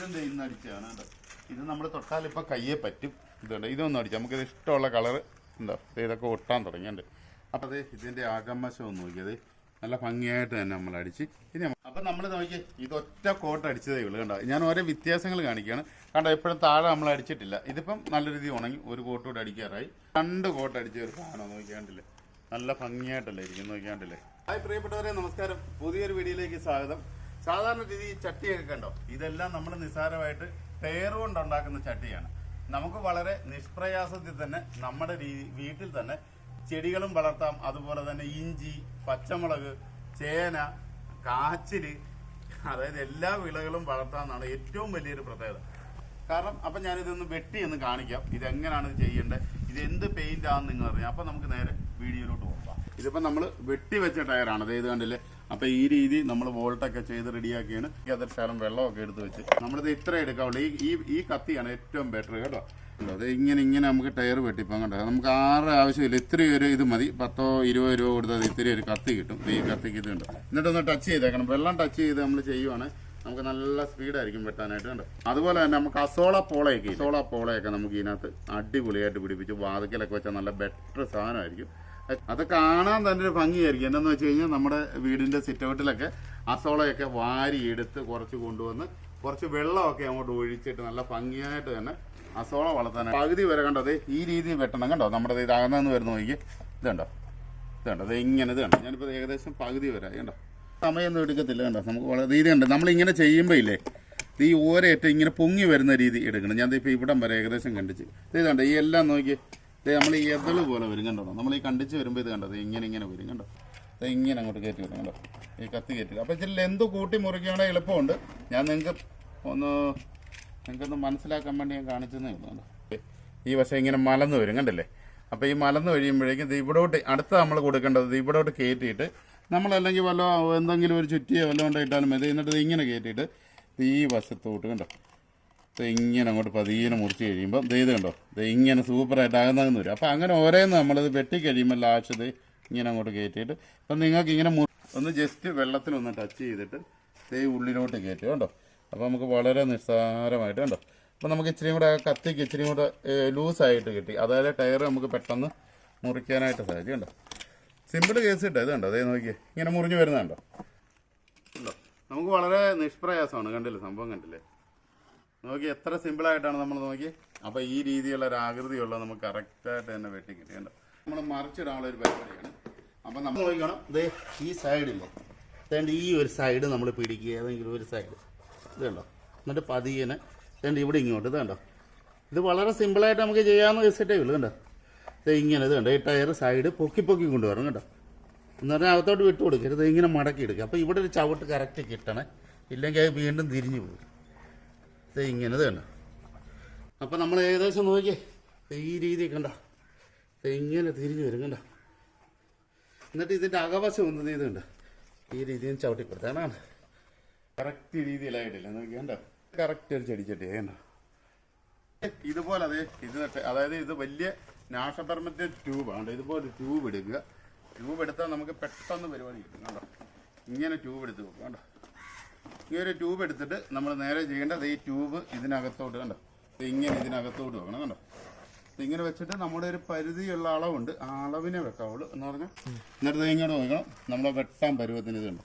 ഇതും ചെയ്യുന്ന ഇന്ന് അടിച്ചതാണ് കേട്ടോ ഇത് നമ്മൾ തൊട്ടാൽ ഇപ്പം കയ്യെ പറ്റും. ഇതുണ്ട്. ഇതൊന്നും അടിച്ചാൽ നമുക്കിത് ഇഷ്ടമുള്ള കളറ് എന്താ ഇതൊക്കെ ഒട്ടാൻ തുടങ്ങിയുണ്ട് അപ്പോൾ അത് ഇതിന്റെ ആകമ്മശം ഒന്ന് നോക്കിയത് നല്ല ഭംഗിയായിട്ട് തന്നെ നമ്മൾ അടിച്ച്. ഇനി അപ്പം നമ്മൾ നോക്കിയേ ഇതൊറ്റ കോട്ട് അടിച്ചതേ ഉള്ളൂ കണ്ടോ? ഞാൻ ഓരോ വ്യത്യാസങ്ങൾ കാണിക്കുകയാണ്. കണ്ടോ എപ്പോഴും താഴെ നമ്മൾ അടിച്ചിട്ടില്ല. ഇതിപ്പം നല്ല രീതിയിൽ ഉണങ്ങി ഒരു കോട്ട് കൂടെ അടിക്കാറായി. രണ്ട് കോട്ട് അടിച്ച ഒരു സാധനം നോക്കിയാണ്ടില്ലേ നല്ല ഭംഗിയായിട്ടല്ലേ ഇരിക്കുന്നു നോക്കിയാണ്ടില്ലേ ഹായ് പ്രിയപ്പെട്ടവരെ നമസ്കാരം. പുതിയൊരു വീഡിയോയിലേക്ക് സ്വാഗതം. സാധാരണ രീതി ചട്ടിയൊക്കെ കണ്ടോ? ഇതെല്ലാം നമ്മൾ നിസ്സാരമായിട്ട് ടയർ ചട്ടിയാണ്. നമുക്ക് വളരെ നിഷ്പ്രയാസത്തിൽ തന്നെ നമ്മുടെ വീട്ടിൽ തന്നെ ചെടികളും വളർത്താം. അതുപോലെ തന്നെ ഇഞ്ചി പച്ചമുളക് ചേന കാച്ചിൽ അതായത് എല്ലാ വിളകളും വളർത്താമെന്നാണ് ഏറ്റവും വലിയൊരു പ്രത്യേകത. കാരണം അപ്പം ഞാനിതൊന്ന് വെട്ടി എന്ന് കാണിക്കാം. ഇതെങ്ങനെയാണ് ഇത് ചെയ്യേണ്ടത്? ഇത് എന്ത് പെയിന്റ് ആണെന്ന് നിങ്ങൾ അറിയാം അപ്പം നമുക്ക് നേരെ വീഡിയോയിലോട്ട് പോകാം ഇതിപ്പോൾ നമ്മൾ വെട്ടി വെച്ച ടയറാണ്. അതായത് കണ്ടില്ലേ? അപ്പൊ ഈ രീതി നമ്മൾ വോൾട്ടൊക്കെ ചെയ്ത് റെഡിയാക്കിയാണ്. അതിൽ ശകലം വെള്ളമൊക്കെ എടുത്ത് വെച്ച്. നമ്മളിത് ഇത്ര എടുക്കാവുള്ളൂ. ഈ ഈ കത്തിയാണ് ഏറ്റവും ബെറ്റർ കേട്ടോ? അത് ഇങ്ങനെ ഇങ്ങനെ നമുക്ക് ടയർ വെട്ടിപ്പം കണ്ടോ? നമുക്ക് ആറ് ആവശ്യമില്ല. ഇത്തിരി ഒരു ഇത് മതി. പത്തോ ഇരുപത് രൂപ കൊടുത്താൽ ഇത്തിരി ഒരു കത്തി കിട്ടും. ഈ കത്തിക്ക് ഉണ്ട് എന്നിട്ടൊന്ന് ടച്ച് ചെയ്തേക്കണം. വെള്ളം ടച്ച് ചെയ്ത് നമ്മൾ ചെയ്യുവാണ്. നമുക്ക് നല്ല സ്പീഡായിരിക്കും വെട്ടാനായിട്ട് കണ്ടോ? അതുപോലെ തന്നെ നമുക്ക് അസോള പോളയൊക്കെ അസോള പോളയൊക്കെ നമുക്ക് ഇതിനകത്ത് അടിപൊളിയായിട്ട് പിടിപ്പിച്ച് വാതിക്കലൊക്കെ വെച്ചാൽ നല്ല ബെറ്റർ സാധനമായിരിക്കും. അത് കാണാൻ തന്നെ ഒരു ഭംഗിയായിരിക്കും. എന്താണെന്ന് വെച്ച് കഴിഞ്ഞാൽ നമ്മുടെ വീടിന്റെ സിറ്റൗട്ടിലൊക്കെ അസോളയൊക്കെ വാരി എടുത്ത് കുറച്ച് കൊണ്ടുവന്ന് കുറച്ച് വെള്ളമൊക്കെ അങ്ങോട്ട് ഒഴിച്ചിട്ട് നല്ല ഭംഗിയായിട്ട് തന്നെ അസോള വളർത്താനാണ് പകുതി വരെ കണ്ടത് ഈ രീതിയിൽ വെട്ടണം. കണ്ടോ? നമ്മുടെ ഇത് അകന്നു വരുന്ന നോക്കി ഇത് കണ്ടോ? ഇത് ഇങ്ങനെ ഇത് കണ്ടോ? ഞാനിപ്പോൾ ഏകദേശം പകുതി വരെ കണ്ടോ? സമയമൊന്നും എടുക്കത്തില്ല കണ്ടോ? നമുക്ക് വളരെ രീതി ഉണ്ട് നമ്മളിങ്ങനെ ചെയ്യുമ്പോൾ ഇല്ലേ ഈ ഓരേറ്റം ഇങ്ങനെ പൊങ്ങി വരുന്ന രീതി എടുക്കണം. ഞാൻ ഇപ്പോൾ ഇവിടം വരെ ഏകദേശം കണ്ടിച്ച്. കണ്ടോ? ഈ എല്ലാം നോക്കി നമ്മൾ ഈ എതൾ പോലെ വരും കണ്ടോ? നമ്മൾ ഈ കണ്ടിച്ച് വരുമ്പോൾ ഇത് കണ്ടോ? ഇത് ഇങ്ങനെ ഇങ്ങനെ വരും കണ്ടോ? അത് ഇങ്ങനെ അങ്ങോട്ട് കയറ്റി വരും കണ്ടോ? ഈ കത്തി കയറ്റി അപ്പോൾ ഇച്ചിരി ലെന്ത് കൂട്ടി മുറിക്കുകയാണെങ്കിൽ എളുപ്പമുണ്ട്. ഞാൻ നിങ്ങൾക്ക് ഒന്ന് നിങ്ങൾക്കൊന്ന് മനസ്സിലാക്കാൻ വേണ്ടി ഞാൻ കാണിച്ചെന്നേ ഉള്ളൂ ഈ വശം ഇങ്ങനെ മലന്ന് വരും കണ്ടല്ലേ? അപ്പോൾ ഈ മലന്ന് കഴിയുമ്പോഴേക്കും ഇത് ഇവിടോട്ട് അടുത്ത നമ്മൾ കൊടുക്കേണ്ടത് ഇത് ഇവിടോട്ട് കയറ്റിയിട്ട് നമ്മളല്ലെങ്കിൽ വല്ല എന്തെങ്കിലും ഒരു ചുറ്റിയോ വല്ലതും കൊണ്ട് ഇട്ടാലും മതി. എന്നിട്ട് ഇത് ഇങ്ങനെ കയറ്റിയിട്ട് ഈ വശത്തോട്ട് കണ്ടോ? ഇങ്ങനെ അങ്ങോട്ട് പതിയെ മുറിച്ച് കഴിയുമ്പോൾ ഇത് കണ്ടോ? ഇത് ഇങ്ങനെ സൂപ്പറായിട്ട് അകന്നകന്ന് വരും. അപ്പോൾ അങ്ങനെ ഓരോന്ന് നമ്മളിത് വെട്ടിക്കഴിയുമ്പോൾ ലാസ്റ്റ് ഇങ്ങനെ അങ്ങോട്ട് കയറ്റിയിട്ട് അപ്പം നിങ്ങൾക്ക് ഇങ്ങനെ ഒന്ന് ജസ്റ്റ് വെള്ളത്തിലൊന്ന് ടച്ച് ചെയ്തിട്ട് ദേ ഉള്ളിലോട്ട് കയറ്റും കേട്ടോ അപ്പോൾ നമുക്ക് വളരെ നിസ്സാരമായിട്ട് കണ്ടോ? അപ്പോൾ നമുക്ക് ഇച്ചിരി കൂടെ കത്തിക്ക് ഇച്ചിരി കൂടെ ലൂസായിട്ട് കിട്ടി. അതായത് ടയർ നമുക്ക് പെട്ടെന്ന് മുറിക്കാനായിട്ട് സാധിക്കും കണ്ടോ? സിമ്പിൾ കേസ് ഇട്ടോ ഇത് കണ്ടോ? അതേ നോക്കിയേ. ഇങ്ങനെ മുറിഞ്ഞ് വരുന്നുണ്ടോ നമുക്ക് വളരെ നിഷ്പ്രയാസമാണ്. കണ്ടില്ലേ? സംഭവം കണ്ടില്ലേ? നോക്കി എത്ര സിമ്പിളായിട്ടാണ് നമ്മൾ നോക്കി? അപ്പോൾ ഈ രീതിയിലുള്ള ഒരു ആകൃതിയുള്ള നമുക്ക് കറക്റ്റായിട്ട് തന്നെ വെട്ടി കിട്ടിയുണ്ട് നമ്മൾ മറിച്ചിടാനുള്ള ഒരു പരിപാടിയാണ്. അപ്പം നമ്മൾ നോക്കിക്കണം. ഇതേ ഈ സൈഡില്ലേ തേണ്ട ഈ ഒരു സൈഡ് നമ്മൾ പിടിക്കുക. ഏതെങ്കിലും ഒരു സൈഡ് ഇത് കണ്ടോ? എന്നിട്ട് പതിയനെ തേണ്ട ഇവിടെ ഇങ്ങോട്ട്. ഇത് കണ്ടോ? ഇത് വളരെ സിമ്പിളായിട്ട് നമുക്ക് ചെയ്യാമെന്ന് വെച്ചിട്ടേ ഉള്ളൂ. കണ്ടോ? ഇത് ഇങ്ങനെ ഇത് കണ്ടോ? ഈ ടയർ സൈഡ് പൊക്കി പൊക്കി കൊണ്ടുവരണം. കേട്ടോ എന്ന് പറഞ്ഞാൽ അകത്തോട്ട് വിട്ടു കൊടുക്കരുത്. ഇങ്ങനെ മടക്കി എടുക്കുക. അപ്പോൾ ഇവിടെ ഒരു ചവിട്ട് കറക്റ്റ് കിട്ടണേ. ഇല്ലെങ്കിൽ അത് വീണ്ടും തിരിഞ്ഞു പോകും. ഇങ്ങനെ കണ്ടോ? അപ്പം നമ്മൾ ഏകദേശം നോക്കിയേ. ഈ രീതി കണ്ട? ഇങ്ങനെ തിരിഞ്ഞു വരും കണ്ടോ? എന്നിട്ട് ഇതിന്റെ അകവശം ഒന്ന് ഇത് കണ്ടോ? ഈ രീതിയിൽ ചവിട്ടി കറക്റ്റ് രീതിയിലായിട്ടില്ല നോക്കി കണ്ടോ? കറക്റ്റ് ഒരു ചെടിച്ചട്ടി. കണ്ടോ? ഇതുപോലെ അതെ ഇത് അതായത് ഇത് വലിയ നാശധർമ്മത്തെ ട്യൂബാണ് ഇതുപോലെ ട്യൂബ് എടുക്കുക ട്യൂബ് എടുത്താൽ നമുക്ക് പെട്ടെന്ന് പരിപാടി കിട്ടും. കണ്ടോ? ഇങ്ങനെ ട്യൂബ് എടുത്ത് വെക്കും. കണ്ടോ? ഈ ഒരു ട്യൂബ് എടുത്തിട്ട് നമ്മൾ നേരെ ചെയ്യേണ്ടത് ഈ ട്യൂബ് ഇതിനകത്തോട്ട് കണ്ടോ? ഇങ്ങനെ ഇതിനകത്തോട്ട് വെക്കണം കണ്ടോ? ഇങ്ങനെ വെച്ചിട്ട് നമ്മുടെ ഒരു പരിധിയുള്ള അളവുണ്ട്. ആ അളവിനെ വെക്കാവുള്ളൂ എന്ന് പറഞ്ഞാൽ എന്നിട്ട് ഇങ്ങോട്ട് നോക്കണം. നമ്മളെ വെട്ടാൻ പരുവത്തിന് ഇതുണ്ട്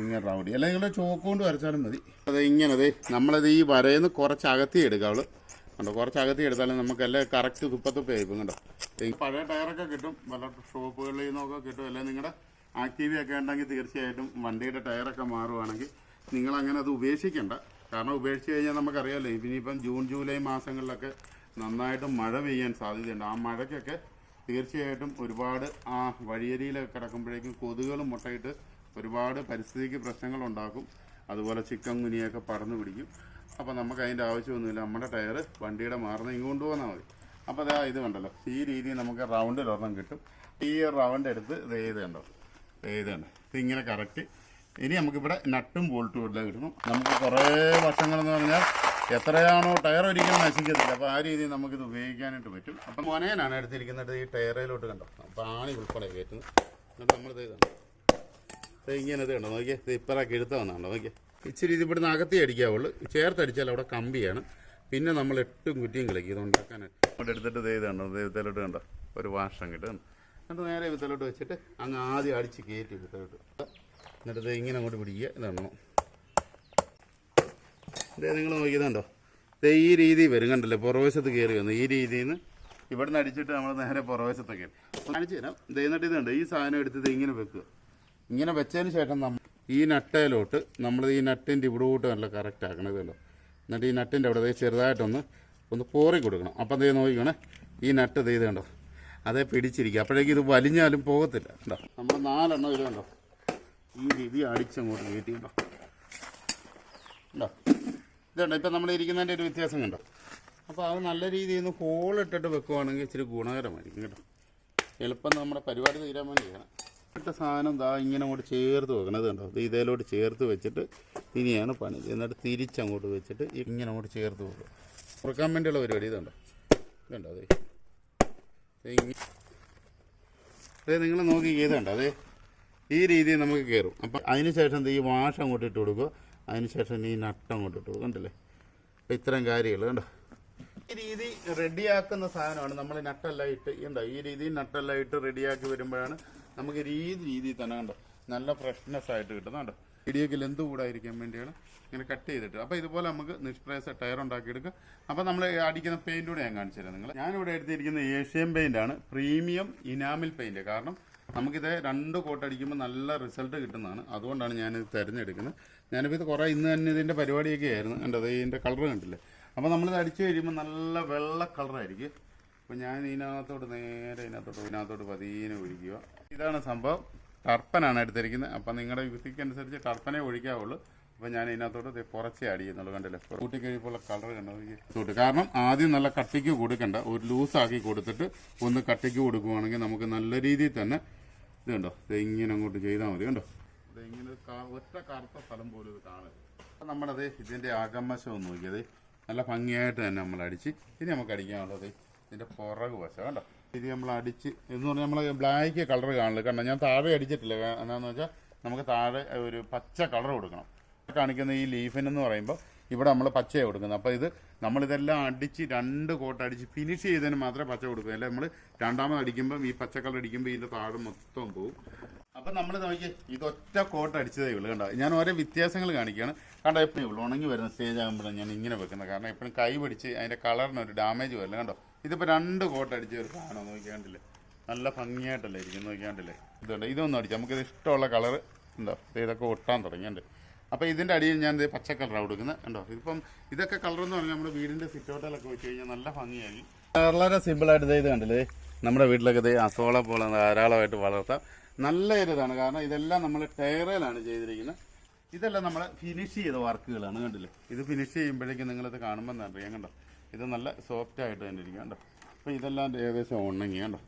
ഇങ്ങനെ റൗഡി അല്ലെങ്കിൽ നിങ്ങൾ ചോക്ക് കൊണ്ട് വരച്ചാലും മതി. അത് ഇങ്ങനെ അതെ നമ്മളത് ഈ വരയിന്ന് കുറച്ച് അകത്തി എടുക്കാവുള്ളൂ. കണ്ടോ? കുറച്ച് അകത്തി എടുത്താലും നമുക്കെല്ലാം കറക്റ്റ് തുപ്പത്തുപ്പായിരിക്കും കണ്ടോ? പഴയ ടയറൊക്കെ കിട്ടും. പല ഷോപ്പുകളിൽ നിന്നൊക്കെ കിട്ടും. അല്ലെങ്കിൽ നിങ്ങളുടെ ആക്റ്റീവി ഒക്കെ ഉണ്ടെങ്കിൽ തീർച്ചയായിട്ടും വണ്ടിയുടെ ടയറൊക്കെ മാറുവാണെങ്കിൽ നിങ്ങൾ അങ്ങനെ അത് ഉപേക്ഷിക്കേണ്ട. കാരണം ഉപേക്ഷിച്ച് കഴിഞ്ഞാൽ നമുക്കറിയാമല്ലോ ഇനിയിപ്പം ജൂൺ ജൂലൈ മാസങ്ങളിലൊക്കെ നന്നായിട്ട് മഴ പെയ്യാൻ സാധ്യതയുണ്ട്. ആ മഴയ്ക്കൊക്കെ തീർച്ചയായിട്ടും ഒരുപാട് ആ വഴിയരിയിലൊക്കെ കിടക്കുമ്പോഴേക്കും കൊതുകുകളും മുട്ടയിട്ട് ഒരുപാട് പരിസ്ഥിതിക്ക് പ്രശ്നങ്ങൾ ഉണ്ടാക്കും. അതുപോലെ ചിക്കൻ കുനിയൊക്കെ പടർന്നു പിടിക്കും. അപ്പോൾ നമുക്ക് അതിന്റെ ആവശ്യമൊന്നുമില്ല. നമ്മുടെ ടയർ വണ്ടിയുടെ മാറുന്ന ഇങ്ങ് കൊണ്ടുപോന്നാൽ മതി. അപ്പോൾ അതാ ഇത് കണ്ടല്ലോ. ഈ രീതിയിൽ നമുക്ക് റൗണ്ടിൽ ഒരെണ്ണം കിട്ടും. ഈ റൗണ്ട് എടുത്ത് ഇത് ഏത് കണ്ടോ ഏത് കണ്ടോ? ഇതിങ്ങനെ കറക്റ്റ് ഇനി നമുക്കിവിടെ നട്ടും ബോൾട്ടും എല്ലാം കിട്ടണം. നമുക്ക് കുറേ വർഷങ്ങളെന്ന് പറഞ്ഞാൽ എത്രയാണോ ടയർ ഒരിക്കലും നശിക്കത്തില്ല. അപ്പോൾ ആ രീതിയിൽ നമുക്കിത് ഉപയോഗിക്കാനായിട്ട് പറ്റും. അപ്പം മോനേനാണ് എടുത്തിരിക്കുന്നത് ഈ ടയറിലോട്ട് കണ്ടോ? അപ്പോൾ ആണി ഉൾപ്പെടെ കയറ്റുന്നു. എന്നിട്ട് നമ്മളിത് കണ്ടോ ഇത് കണ്ടോ? നോക്കിയേ. ഇത് ഇപ്പറൊക്കെ എടുത്ത വന്നാണ്ടോ നോക്കിയേ. ഇച്ചിരി ഇത് ഇവിടുന്ന് അകത്തി അടിക്കാവുള്ളൂ. ചേർത്തടിച്ചാൽ അവിടെ കമ്പിയാണ്. പിന്നെ നമ്മൾ എട്ടും കുറ്റിയും കളിക്കും. ഇത് ഉണ്ടാക്കാനായിട്ട്. ഇവിടെ എടുത്തിട്ട് കണ്ടോ? ദൈവത്തിലോട്ട് കണ്ടോ? ഒരു വാഷം കിട്ടും എന്നിട്ട് നേരെ വിത്തലോട്ട് വെച്ചിട്ട് അങ്ങ് ആദ്യം അടിച്ച് കയറ്റി വിത്തലോട്ട് എന്നിട്ട് ഇങ്ങനെ അങ്ങോട്ട് പിടിക്കുക. ഇതാണോ ഇതേ നിങ്ങൾ നോക്കിയതുണ്ടോ? ദേ ഈ രീതി വരും. കണ്ടല്ലേ? പുറവശത്ത് കയറി വന്നു. ഈ രീതിയിൽ നിന്ന് ഇവിടെ നിന്ന് അടിച്ചിട്ട് നമ്മൾ നേരെ പുറവശത്ത് കയറി. കാണിച്ചു തരാം. എന്നിട്ട് ഇതുണ്ട്. ഈ സാധനം എടുത്ത് ഇത് ഇങ്ങനെ വെക്കുക. ഇങ്ങനെ വെച്ചതിന് ശേഷം നമ്മൾ ഈ നട്ടയിലോട്ട് നമ്മൾ ഈ നട്ടിന്റെ ഇവിടോട്ട് നല്ല കറക്റ്റ് ആക്കണം. എന്നിട്ട് ഈ നട്ടിന്റെ അവിടെ ചെറുതായിട്ടൊന്ന് ഒന്ന് പോറി കൊടുക്കണം. അപ്പം ദേ നോക്കിക്കണേ. ഈ നട്ട് ദേ ഇത് കണ്ടോ? അതേ പിടിച്ചിരിക്കുക. അപ്പോഴേക്കും ഇത് വലിഞ്ഞാലും പോകത്തില്ല. കണ്ടോ? നമ്മൾ നാലെണ്ണം ഇത് കണ്ടോ ഈ രീതി അടിച്ചങ്ങോട്ട് കയറ്റി കേട്ടോ ഉണ്ടോ ഇതുണ്ട് ഇപ്പം നമ്മൾ ഇരിക്കുന്നതിന്റെ ഒരു വ്യത്യാസം കണ്ടോ? അപ്പോൾ അത് നല്ല രീതിയിൽ നിന്ന് ഹോളിട്ടിട്ട് വെക്കുവാണെങ്കിൽ ഇച്ചിരി ഗുണകരമായിരിക്കും കേട്ടോ. എളുപ്പം നമ്മുടെ പരിപാടി തീരാൻ വേണ്ടിയാണ്. ഇട്ട സാധനം ദാ ഇങ്ങനെ അങ്ങോട്ട് ചേർത്ത് വെക്കണം. ഇത് കണ്ടോ? ഇത് ഇതേലോട്ട് ചേർത്ത് വെച്ചിട്ട് ഇനിയാണ് പണി. എന്നിട്ട് തിരിച്ചങ്ങോട്ട് വെച്ചിട്ട് ഇങ്ങനെ അങ്ങോട്ട് ചേർത്ത് വെക്കുക. കുറയ്ക്കാൻ വേണ്ടിയുള്ള പരിപാടി ഇതുണ്ടോ? ഇതുണ്ടോ? അതെ അതെ നിങ്ങൾ നോക്കി ചെയ്തുണ്ടോ അതെ ഈ രീതിയിൽ നമുക്ക് കയറും അപ്പം അതിനുശേഷം ഈ വാഷ് അങ്ങോട്ട് ഇട്ട് കൊടുക്കുക. അതിനുശേഷം ഈ നട്ട് അങ്ങോട്ട് ഇട്ട് കൊടുക്കും കണ്ടില്ലേ? അപ്പം ഇത്തരം കാര്യങ്ങൾ കണ്ടോ? ഈ രീതി റെഡിയാക്കുന്ന സാധനമാണ്. നമ്മൾ നട്ടെല്ലാം ഇട്ട് എന്താ? ഈ രീതിയിൽ നട്ടെല്ലാം ഇട്ട് റെഡിയാക്കി വരുമ്പോഴാണ് നമുക്ക് ഈ രീതിയിൽ തന്നെ കണ്ടോ? നല്ല ഫ്രഷ്നെസ് ആയിട്ട് കിട്ടുന്നുണ്ടോ ഇടിയൊക്കെ ലെന്ത് കൂടായിരിക്കാൻ വേണ്ടിയാണ് ഇങ്ങനെ കട്ട് ചെയ്തിട്ട്. അപ്പോൾ ഇതുപോലെ നമുക്ക് നിഷ്പ്രയാസ ടയർ ഉണ്ടാക്കിയെടുക്കാം. അപ്പോൾ നമ്മൾ അടിക്കുന്ന പെയിന്റൂടെ ഞാൻ കാണിച്ചു തരാം നിങ്ങൾ ഞാനിവിടെ എടുത്തിരിക്കുന്ന ഏഷ്യൻ പെയിന്റ് ആണ്. പ്രീമിയം ഇനാമിൽ പെയിന്റ് കാരണം നമുക്കിത് രണ്ട് കോട്ട് അടിക്കുമ്പോൾ നല്ല റിസൾട്ട് കിട്ടുന്നതാണ്. അതുകൊണ്ടാണ് ഞാനിത് തിരഞ്ഞെടുക്കുന്നത്. ഞാനിപ്പോൾ ഇത് കുറേ ഇന്ന് തന്നെ ഇതിന്റെ പരിപാടിയൊക്കെ ആയിരുന്നു. കണ്ടത് ഇതിന്റെ കളർ കണ്ടില്ലേ? അപ്പോൾ നമ്മളിത് അടിച്ചു കഴിയുമ്പോൾ നല്ല വെള്ള കളറായിരിക്കും അപ്പോൾ ഞാൻ ഇതിനകത്തോട്ട് നേരെ ഇതിനകത്തോട്ട് ഇതിനകത്തോട്ട് പതിയെ ഒഴിക്കുക. ഇതാണ് സംഭവം. ടർപ്പനാണ് എടുത്തിരിക്കുന്നത്. അപ്പം നിങ്ങളുടെ യുക്തിക്ക് അനുസരിച്ച് ടർപ്പനെ ഒഴിക്കാവുള്ളൂ. അപ്പോൾ ഞാൻ ഇതിനകത്തോട്ട് കുറച്ചേ അടി ചെയ്യുന്നുള്ളൂ. കണ്ടില്ലേ? കൂട്ടി കഴിയുമ്പോൾ കളർ കണ്ടത് കാരണം ആദ്യം നല്ല കട്ടിക്ക് കൊടുക്കണ്ട. ഒരു ലൂസാക്കി കൊടുത്തിട്ട് ഒന്ന് കട്ടിക്ക് കൊടുക്കുവാണെങ്കിൽ നമുക്ക് നല്ല രീതിയിൽ തന്നെ ഇത് കണ്ടോ? ഇത് ഇങ്ങനെ അങ്ങോട്ട് ചെയ്താൽ മതി കണ്ടോ? ഇത് ഇങ്ങനെ ഒറ്റ കറുത്ത സ്ഥലം പോലും ഇത് കാണരുത്. നമ്മളത് ഇതിന്റെ അകംവശം ഒന്ന് നോക്കിയത് നല്ല ഭംഗിയായിട്ട് തന്നെ നമ്മൾ അടിച്ച് ഇനി നമുക്ക് അടിക്കാനുള്ളത് ഇതിന്റെ പുറകു വശം കണ്ടോ? ഇത് നമ്മൾ അടിച്ച് എന്ന് പറഞ്ഞാൽ നമ്മൾ ബ്ലാക്ക് കളർ കാണില്ല കണ്ടോ? ഞാൻ താഴെ അടിച്ചിട്ടില്ല. എന്താണെന്ന് വെച്ചാൽ നമുക്ക് താഴെ ഒരു പച്ച കളർ കൊടുക്കണം. കാണിക്കുന്ന ഈ ലീഫിനെന്ന് പറയുമ്പോൾ ഇവിടെ നമ്മൾ പച്ചയാണ് കൊടുക്കുന്നത്. അപ്പോൾ ഇത് നമ്മളിതെല്ലാം അടിച്ച് രണ്ട് കോട്ട് അടിച്ച് ഫിനിഷ് ചെയ്തതിന് മാത്രമേ പച്ച കൊടുക്കൂ. അല്ലെ? നമ്മൾ രണ്ടാമത് അടിക്കുമ്പം ഈ പച്ച കളർ അടിക്കുമ്പോൾ ഇതിന്റെ താഴെ മൊത്തം പോകും അപ്പം നമ്മൾ നോക്കി ഇതൊറ്റ കോട്ട് അടിച്ചതേ ഉള്ളൂ. കണ്ടോ? ഞാൻ ഓരോ വ്യത്യാസങ്ങൾ കാണിക്കുകയാണ്. കണ്ടോ എപ്പോഴും ഉള്ളൂ ഉണങ്ങി വരുന്ന സ്റ്റേജ് ആകുമ്പോഴാണ് ഞാൻ ഇങ്ങനെ വെക്കുന്നത്. കാരണം എപ്പോഴും കൈ പിടിച്ച് അതിന്റെ കളറിന് ഒരു ഡാമേജ് വരില്ല. കണ്ടോ? ഇതിപ്പോൾ രണ്ട് കോട്ട് അടിച്ച ഒരു സാധനം നോക്കിയാണ്ടില്ലേ നല്ല ഭംഗിയായിട്ടല്ലേ ഇരിക്കുന്നു നോക്കിയാണ്ടില്ലേ ഇതുണ്ട്. ഇതൊന്നും അടിച്ചു. നമുക്കിത് ഇഷ്ടമുള്ള കളർ എന്താ ഇതൊക്കെ ഒട്ടാൻ തുടങ്ങിയുണ്ട് അപ്പോൾ ഇതിന്റെ അടിയിൽ ഞാൻ ഇത് പച്ച കളറാണ് കൊടുക്കുന്നത് കണ്ടോ? ഇതിപ്പം ഇതൊക്കെ കളർ എന്ന് പറഞ്ഞാൽ നമ്മുടെ വീടിന്റെ സിറ്റോട്ടലൊക്കെ വെച്ച് കഴിഞ്ഞാൽ നല്ല ഭംഗിയായി. വളരെ സിമ്പിളായിട്ട് ഇത് കണ്ടില്ലേ? നമ്മുടെ വീട്ടിലൊക്കെ ഇത് അസോള പോലെ ധാരാളമായിട്ട് വളർത്താം. നല്ല ഒരു ഇതാണ്. കാരണം ഇതെല്ലാം നമ്മൾ ടയറിലാണ് ചെയ്തിരിക്കുന്നത്. ഇതെല്ലാം നമ്മൾ ഫിനിഷ് ചെയ്ത വർക്കുകളാണ് കണ്ടില്ലേ? ഇത് ഫിനിഷ് ചെയ്യുമ്പോഴേക്കും നിങ്ങളിത് കാണുമ്പോൾ അറിയാം? കണ്ടോ? ഇത് നല്ല സോഫ്റ്റ് ആയിട്ട് തന്നെ ഇരിക്കും. കണ്ടോ? അപ്പോൾ ഇതെല്ലാം ഏകദേശം ഉണങ്ങി. കണ്ടോ?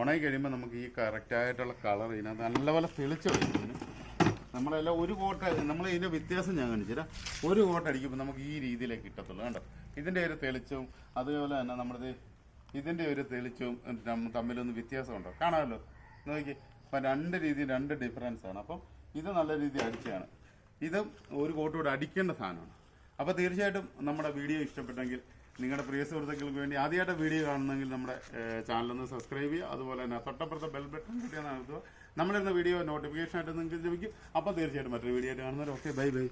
ഉണങ്ങി കഴിയുമ്പോൾ നമുക്ക് ഈ കറക്റ്റായിട്ടുള്ള കളർ ഇതിനകത്ത് നല്ലപോലെ തെളിച്ച് വരും. നമ്മളെല്ലാം ഒരു കോട്ട നമ്മൾ ഇതിന്റെ വ്യത്യാസം ഞാൻ കാണിച്ചുതരാം. ഒരു കോട്ട അടിക്കുമ്പോൾ നമുക്ക് ഈ രീതിയിലേക്ക് കിട്ടത്തുള്ളൂ കണ്ടോ? ഇതിന്റെ ഒരു തെളിച്ചവും അതുപോലെ തന്നെ നമ്മുടെ ഇതിന്റെ ഒരു തെളിച്ചവും തമ്മിലൊന്നും തമ്മിലൊന്ന് വ്യത്യാസമുണ്ടോ? കാണാമല്ലോ. നോക്കി അപ്പം രണ്ട് രീതി രണ്ട് ഡിഫറൻസ് ആണ്. അപ്പം ഇത് നല്ല രീതിയിൽ അടിച്ചതാണ് ഇതും ഒരു കോട്ടോട് അടിക്കേണ്ട സാധനമാണ്. അപ്പോൾ തീർച്ചയായിട്ടും നമ്മുടെ വീഡിയോ ഇഷ്ടപ്പെട്ടെങ്കിൽ നിങ്ങളുടെ പ്രിയ സുഹൃത്തുക്കൾക്ക് വേണ്ടി ആദ്യമായിട്ട് വീഡിയോ കാണുന്നെങ്കിൽ നമ്മുടെ ചാനലൊന്ന് സബ്സ്ക്രൈബ് ചെയ്യുക. അതുപോലെ തന്നെ തൊട്ടപ്പുറത്തെ ബെൽ ബട്ടൺ കിട്ടിയാൽ നടത്തുക നമ്മളിരുന്ന വീഡിയോ നോട്ടിഫിക്കേഷൻ ആയിട്ട് നിങ്ങൾക്ക് ലഭിക്കും. അപ്പോൾ തീർച്ചയായിട്ടും മറ്റൊരു വീഡിയോ ആയിട്ട് കാണുന്നവർ ഓക്കെ ബൈ ബൈ